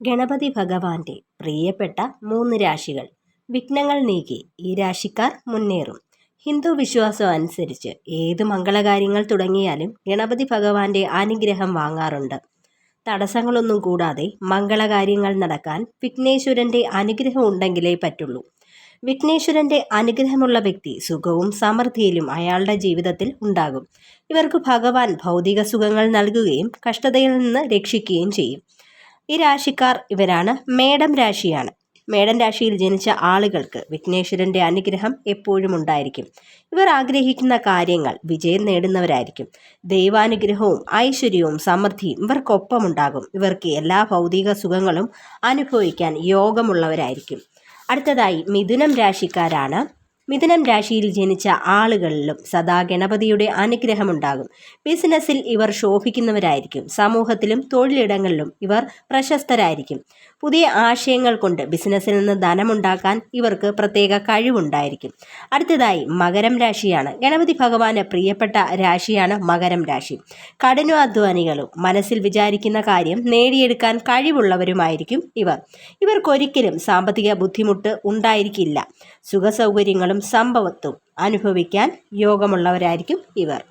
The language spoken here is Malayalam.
ഗണപതി ഭഗവാന്റെ പ്രിയപ്പെട്ട മൂന്ന് രാശികൾ. വിഘ്നങ്ങൾ നീക്കി ഈ രാശിക്കാർ മുന്നേറും. ഹിന്ദു വിശ്വാസം അനുസരിച്ച് ഏത് മംഗളകാര്യങ്ങൾ തുടങ്ങിയാലും ഗണപതി ഭഗവാന്റെ അനുഗ്രഹം വാങ്ങാറുണ്ട്. തടസ്സങ്ങളൊന്നും കൂടാതെ മംഗളകാര്യങ്ങൾ നടക്കാൻ വിഘ്നേശ്വരന്റെ അനുഗ്രഹം ഉണ്ടെങ്കിലേ പറ്റുള്ളൂ. വിഘ്നേശ്വരന്റെ അനുഗ്രഹമുള്ള വ്യക്തി സുഖവും സമൃദ്ധിയിലും അയാളുടെ ജീവിതത്തിൽ ഉണ്ടാകും. ഇവർക്ക് ഭഗവാൻ ഭൗതിക സുഖങ്ങൾ നൽകുകയും കഷ്ടതയിൽ നിന്ന് രക്ഷിക്കുകയും ചെയ്യും. ഈ രാശിക്കാർ ഇവരാണ്. മേടം രാശിയാണ്. മേടം രാശിയിൽ ജനിച്ച ആളുകൾക്ക് വിഘ്നേശ്വരന്റെ അനുഗ്രഹം എപ്പോഴും ഉണ്ടായിരിക്കും. ഇവർ ആഗ്രഹിക്കുന്ന കാര്യങ്ങൾ വിജയം നേടുന്നവരായിരിക്കും. ദൈവാനുഗ്രഹവും ഐശ്വര്യവും സമൃദ്ധിയും ഇവർക്കൊപ്പം ഉണ്ടാകും ഇവർക്ക് എല്ലാ ഭൗതിക സുഖങ്ങളും അനുഭവിക്കാൻ യോഗമുള്ളവരായിരിക്കും. അടുത്തതായി മിഥുനം രാശിക്കാരാണ്. മിഥുനം രാശിയിൽ ജനിച്ച ആളുകളിലും സദാ ഗണപതിയുടെ അനുഗ്രഹമുണ്ടാകും. ബിസിനസ്സിൽ ഇവർ ശോഭിക്കുന്നവരായിരിക്കും. സമൂഹത്തിലും തൊഴിലിടങ്ങളിലും ഇവർ പ്രശസ്തരായിരിക്കും. പുതിയ ആശയങ്ങൾ കൊണ്ട് ബിസിനസ്സിൽ നിന്ന് ധനമുണ്ടാക്കാൻ ഇവർക്ക് പ്രത്യേക കഴിവുണ്ടായിരിക്കും. അടുത്തതായി മകരം രാശിയാണ്. ഗണപതി ഭഗവാന് പ്രിയപ്പെട്ട രാശിയാണ് മകരം രാശി. കഠിനാധ്വാനികളും മനസ്സിൽ വിചാരിക്കുന്ന കാര്യം നേടിയെടുക്കാൻ കഴിവുള്ളവരുമായിരിക്കും ഇവർ. ഇവർക്കൊരിക്കലും സാമ്പത്തിക ബുദ്ധിമുട്ട് ഉണ്ടായിരിക്കില്ല. സുഖസൗകര്യങ്ങളും സംഭവത്തും അനുഭവിക്കാൻ യോഗമുള്ളവരായിരിക്കും ഇവർ.